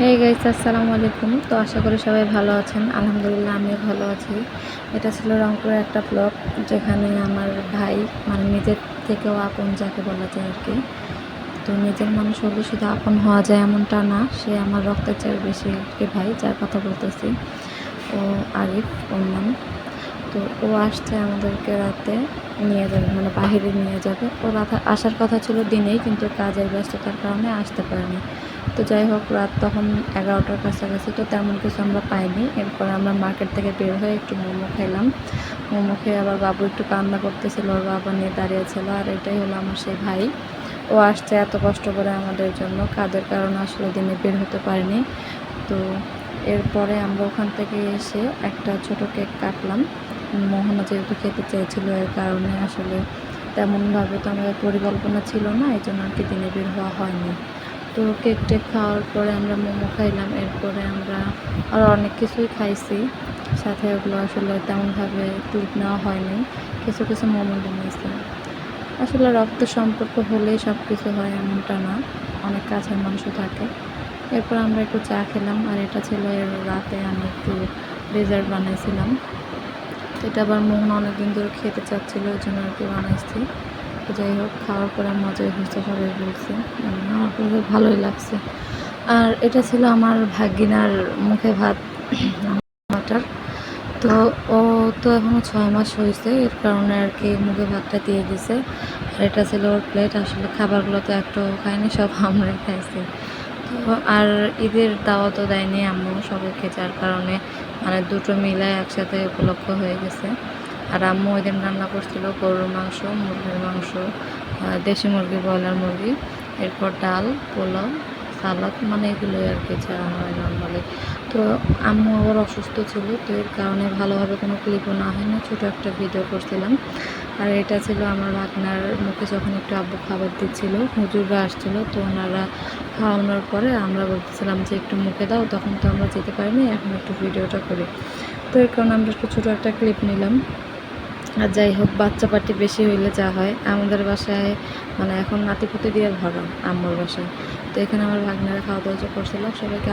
Hey guys আসসালামু আলাইকুম। তো আশা করি সবাই ভালো আছেন। আলহামদুলিল্লাহ, আমিও ভালো আছি। এটা ছিল রংপুরের একটা ব্লগ যেখানে আমার ভাই মানে নিজের থেকেও আপন যাকে বলা যায় আর কি। তো নিজের মানুষ হলে শুধু আপন হওয়া যায় এমনটা না, সে আমার রক্তের চেয়ে বেশি একটি ভাই, যার কথা বলতেছি। ও আরিফ, ওর তো ও আসছে আমাদেরকে রাতে নিয়ে যাবে মানে বাহিরে নিয়ে যাবে। ও রাতে আসার কথা ছিল দিনেই কিন্তু কাজের ব্যস্ততার কারণে আসতে পারেনি। তো যাই হোক, রাত তখন এগারোটার কাছাকাছি, তো তেমন কিছু আমরা পাইনি। এরপর আমরা মার্কেট থেকে বের হয়ে একটু মোমো খেলাম মোমো খেয়ে আবার বাবু একটু কান্না করতেছিল, ওর বাবা নিয়ে দাঁড়িয়েছিল আর এটাই হলো আমার সেই ভাই। ও আসছে এত কষ্ট করে আমাদের জন্য। কাজের কারণে আসলে দিনে বের হতে পারিনি। তো এরপরে আমরা ওখান থেকে এসে একটা ছোট কেক কাটলাম। মোহনা যেহেতু খেতে চেয়েছিল এর কারণে আসলে তেমনভাবে তো আমাদের পরিকল্পনা ছিল না, এই জন্য আর কি দিনে বের হওয়া হয়নি। তো কেক টেক খাওয়ার পরে আমরা মোমো খাইলাম, এরপরে আমরা আরও অনেক কিছুই খাইছি। সাথে ওগুলো আসলে তেমনভাবে ক্লিপ নেওয়া হয়নি, কিছু কিছু মোমেন্ট নিয়েছি আসলে রক্ত সম্পর্ক হলেই সব কিছু হয় এমনটা না, অনেক কাছের মানুষও থাকে। এরপর আমরা একটু চা খেলাম, আর এটা ছিল এর রাতে আমি একটু ডেজার্ট বানাইছিলাম। তো এটা আবার মোহন অনেকদিন ধরে খেতে চাচ্ছিলো ওই জন্য আর কি বানাইছি। যাই হোক, খাওয়ার পরে মজাই হচ্ছে সবাই বলছে। আমার কাছে ভালোই লাগছে। আর এটা ছিল আমার ভাগিনার মুখে ভাত মাটার তো ও তো এখনও ছয় মাস হয়েছে, এর কারণে আর কি মুখে ভাতটা দিয়ে দিছে। আর এটা ছিল ওর প্লেট আসলে খাবারগুলো তো একটু খায়নি, সব আমরাই খাইছি। আর ঈদের দাওয়াতও দেয়নি আম্মু সবাইকে খেচার কারণে মানে দুটো মিলে একসাথে উপলক্ষ হয়ে গেছে। আর আম্মু ওই দিন রান্না করছিল গরুর মাংস, মুরগির মাংস দেশি মুরগি, ব্রয়লার মুরগি, এরপর ডাল, পোলাও সালাদ মানে এগুলোই আর কি ছাড়া হয় নর্মালি তো আম্মু আবার অসুস্থ ছিল, তো এর কারণে ভালোভাবে কোনো ক্লিপও না হয় না ছোটো একটা ভিডিও করছিলাম। আর এটা ছিল আমার ভাগনার মুখে যখন একটু আব্বু খাবার দিচ্ছিল, হুজুররা আসছিল, তো ওনারা খাওয়ানোর পরে আমরা বলতেছিলাম যে, একটু মুখে দাও, তখন তো আমরা যেতে পারিনি, এখন একটু ভিডিওটা করি। তো এর কারণে আমরা একটু ছোটো একটা ক্লিপ নিলাম। আর যাই হোক, বাচ্চা পার্টি বেশি হইলে যা হয়। আমাদের বাসায় মানে এখন নাতিপুতি দিয়ে ভরা আম্মুর বাসায়। তো এখানে আমার ভাগনারা খাওয়া দাওয়া করছিল, সবাইকে